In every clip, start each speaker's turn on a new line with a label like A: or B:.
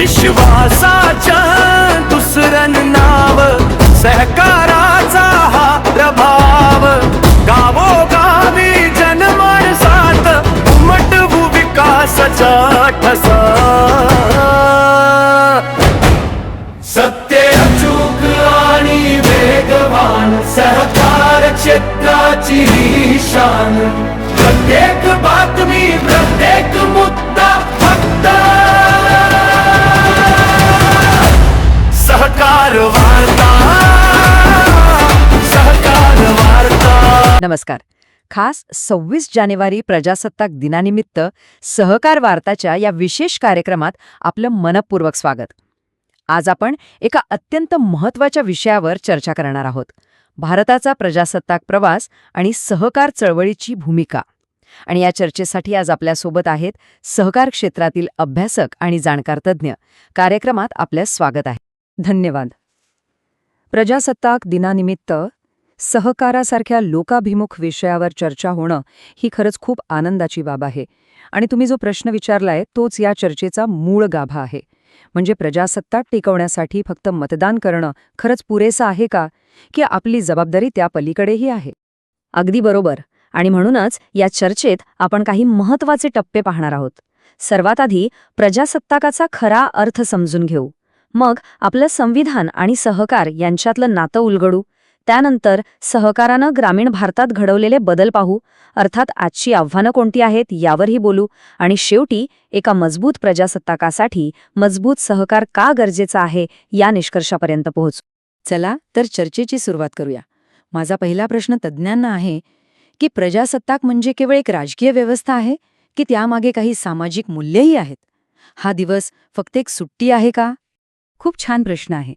A: विश्वासाच्या दुसरं नाव सहकाराचा हा प्रभाव. गावोगावी जनमानसात उमटवू विकासाचा ठसा. सत्य अचूक आणि वेगवान सहकार क्षेत्राची शान. प्रत्येक बातमी प्रत्येक
B: नमस्कार. खास सव्वीस जानेवारी प्रजासत्ताक दिनानिमित्त सहकार वार्ताच्या या विशेष कार्यक्रमात आपलं मनपूर्वक स्वागत. आज आपण एका अत्यंत महत्त्वाच्या विषयावर चर्चा करणार आहोत. भारताचा प्रजासत्ताक प्रवास आणि सहकार चळवळीची भूमिका. आणि या चर्चेसाठी आज आपल्यासोबत आहेत सहकार क्षेत्रातील अभ्यासक आणि जाणकार तज्ज्ञ. कार्यक्रमात आपल्या स्वागत आहे. धन्यवाद. प्रजासत्ताक दिनानिमित्त सहकारासारख्या लोकाभिमुख विषयावर चर्चा होणं ही खरंच खूप आनंदाची बाब आहे. आणि तुम्ही जो प्रश्न विचारलाय तोच या चर्चेचा मूळ गाभा आहे. म्हणजे प्रजासत्ताक टिकवण्यासाठी फक्त मतदान करणं खरंच पुरेसं आहे का की आपली जबाबदारी त्या पलीकडेही आहे? अगदी बरोबर. आणि म्हणूनच या चर्चेत आपण काही महत्त्वाचे टप्पे पाहणार आहोत. सर्वात आधी प्रजासत्ताकाचा खरा अर्थ समजून घेऊ. मग आपलं संविधान आणि सहकार यांच्यातलं नातं उलगडू. त्यानंतर सहकारानं ग्रामीण भारतात घडवलेले बदल पाहू. अर्थात आजची आव्हानं कोणती आहेत यावरही बोलू. आणि शेवटी एका मजबूत प्रजासत्ताकासाठी मजबूत सहकार का गरजेचा आहे या निष्कर्षापर्यंत पोहोचू. चला तर चर्चेची सुरुवात करूया. माझा पहिला प्रश्न तज्ज्ञांना आहे की प्रजासत्ताक म्हणजे केवळ एक राजकीय व्यवस्था आहे की त्यामागे काही सामाजिक मूल्यही आहेत? हा दिवस फक्त एक सुट्टी आहे का? खूप छान प्रश्न आहे.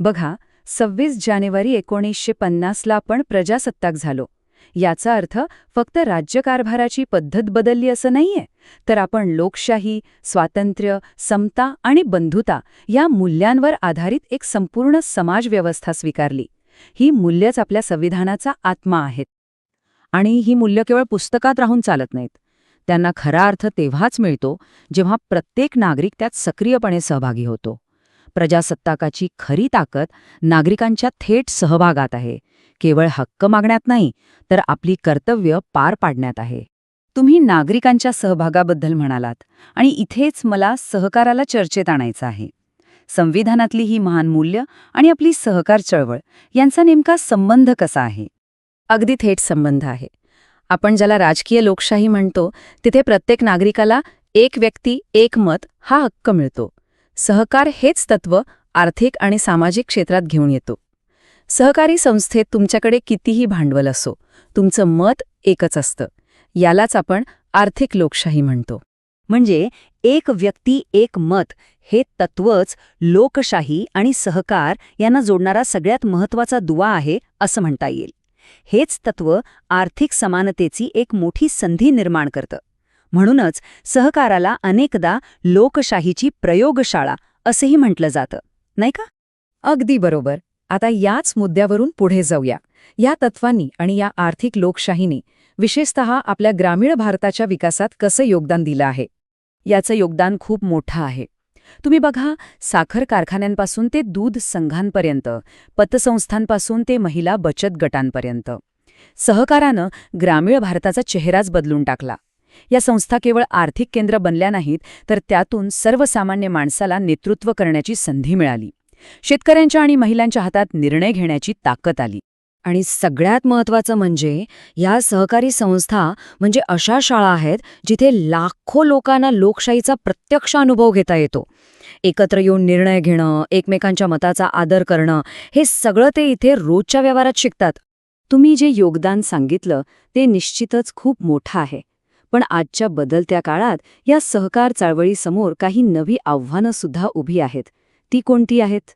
B: बघा सव्वीस जानेवारी एकोणीसशे पन्नासला आपण प्रजासत्ताक झालो. याचा अर्थ फक्त राज्यकारभाराची पद्धत बदलली असं नाहीये. तर आपण लोकशाही स्वातंत्र्य समता आणि बंधुता या मूल्यांवर आधारित एक संपूर्ण समाजव्यवस्था स्वीकारली. ही मूल्यच आपल्या संविधानाचा आत्मा आहेत. आणि ही मूल्य केवळ पुस्तकात राहून चालत नाहीत. त्यांना खरा अर्थ तेव्हाच मिळतो जेव्हा प्रत्येक नागरिक त्यात सक्रियपणे सहभागी होतो. प्रजासत्ताकाची खरी ताकद नागरिकांच्या थेट सहभागात आहे. केवळ हक्क मागण्यात नाही तर आपली कर्तव्य पार पाडण्यात आहे. तुम्ही नागरिकांच्या सहभागाबद्दल म्हणालात आणि इथेच मला सहकाराला चर्चेत आणायचं आहे. संविधानातली ही महान मूल्य आणि आपली सहकार चळवळ यांचा नेमका संबंध कसा आहे? अगदी थेट संबंध आहे. आपण ज्याला राजकीय लोकशाही म्हणतो तिथे प्रत्येक नागरिकाला एक व्यक्ती एक मत हा हक्क मिळतो. सहकार हेच तत्व आर्थिक आणि सामाजिक क्षेत्रात घेऊन येतो. सहकारी संस्थेत तुमच्याकडे कितीही भांडवल असो तुमचं मत एकच असतं. यालाच आपण आर्थिक लोकशाही म्हणतो. म्हणजे एक व्यक्ती एक मत हे तत्वच लोकशाही आणि सहकार यांना जोडणारा सगळ्यात महत्त्वाचा दुवा आहे असं म्हणता येईल. हेच तत्व आर्थिक समानतेची एक मोठी संधी निर्माण करतं. म्हणूनच सहकाराला अनेकदा लोकशाहीची प्रयोगशाळा असेही म्हटलं जातं. नाही का? अगदी बरोबर. आता याच मुद्द्यावरून पुढे जाऊया. या तत्वांनी आणि या आर्थिक लोकशाहीने विशेषत आपल्या ग्रामीण भारताच्या विकासात कसं योगदान दिलं आहे? याचं योगदान खूप मोठं आहे. तुम्ही बघा साखर कारखान्यांपासून ते दूध संघांपर्यंत पतसंस्थांपासून ते महिला बचत गटांपर्यंत. सहकारानं ग्रामीण भारताचा चेहराच बदलून टाकला. या संस्था केवळ आर्थिक केंद्र बनल्या नाहीत तर त्यातून सर्वसामान्य माणसाला नेतृत्व करण्याची संधी मिळाली. शेतकऱ्यांच्या आणि महिलांच्या हातात निर्णय घेण्याची ताकद आली. आणि सगळ्यात महत्वाचं म्हणजे या सहकारी संस्था म्हणजे अशा शाळा आहेत जिथे लाखो लोकांना लोकशाहीचा प्रत्यक्ष अनुभव घेता येतो. एकत्र येऊन निर्णय घेणं एकमेकांच्या मताचा आदर करणं हे सगळं ते इथे रोजच्या व्यवहारात शिकतात. तुम्ही जे योगदान सांगितलं ते निश्चितच खूप मोठं आहे. पण आजच्या बदलत्या काळात या सहकार चळवळीसमोर काही नवी आव्हानं सुद्धा उभी आहेत. ती कोणती आहेत?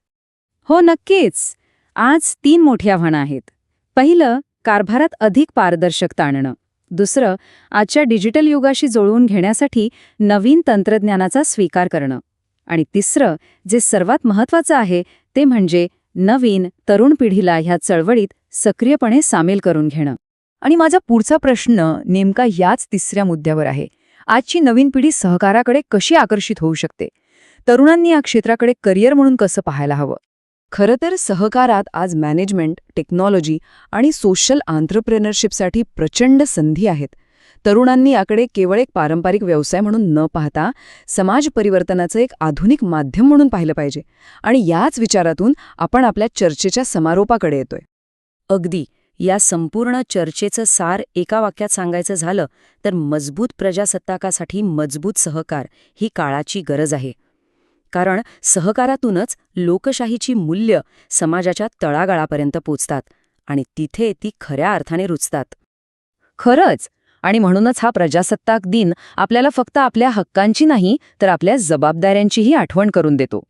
B: हो नक्कीच. आज तीन मोठी आव्हानं आहेत. पहिलं कारभारात अधिक पारदर्शकता आणणं. दुसरं आजच्या डिजिटल युगाशी जुळवून घेण्यासाठी नवीन तंत्रज्ञानाचा स्वीकार करणं. आणि तिसरं जे सर्वात महत्वाचं आहे ते म्हणजे नवीन तरुण पिढीला ह्या चळवळीत सक्रियपणे सामील करून घेणं. आणि माझा पुढचा प्रश्न नेमका याच तिसऱ्या मुद्द्यावर आहे. आजची नवीन पिढी सहकाराकडे कशी आकर्षित होऊ शकते? तरुणांनी या क्षेत्राकडे करिअर म्हणून कसं पाहायला हवं? खरं तर सहकारात आज मॅनेजमेंट टेक्नॉलॉजी आणि सोशल आंत्रप्रेनरशिपसाठी प्रचंड संधी आहेत. तरुणांनी याकडे केवळ एक पारंपरिक व्यवसाय म्हणून न पाहता समाज परिवर्तनाचं एक आधुनिक माध्यम म्हणून पाहिलं पाहिजे. आणि याच विचारातून आपण आपल्या चर्चेच्या समारोपाकडे येतोय. अगदी. या संपूर्ण चर्चेचं सार एका वाक्यात सांगायचं झालं तर मजबूत प्रजासत्ताकासाठी मजबूत सहकार ही काळाची गरज आहे. कारण सहकारातूनच लोकशाहीची मूल्य समाजाच्या तळागाळापर्यंत पोचतात आणि तिथे ती खऱ्या अर्थाने रुचतात. खरंच! आणि म्हणूनच हा प्रजासत्ताक दिन आपल्याला फक्त आपल्या हक्कांची नाही तर आपल्या जबाबदाऱ्यांचीही आठवण करून देतो.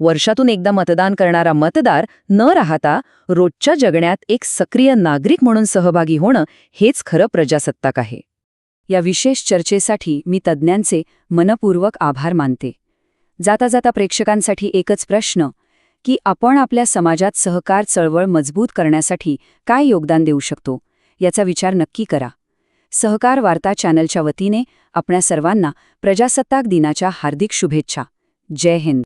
B: वर्षातून एकदा मतदान करणारा मतदार न राहता रोजच्या जगण्यात एक सक्रिय नागरिक म्हणून सहभागी होणं हेच खरं प्रजासत्ताक आहे. या विशेष चर्चेसाठी मी तज्ज्ञांचे मनपूर्वक आभार मानते. जाता जाता प्रेक्षकांसाठी एकच प्रश्न की आपण आपल्या समाजात सहकार चळवळ मजबूत करण्यासाठी काय योगदान देऊ शकतो याचा विचार नक्की करा. सहकार वार्ता चॅनलच्या वतीने आपल्या सर्वांना प्रजासत्ताक दिनाच्या हार्दिक शुभेच्छा. जय हिंद.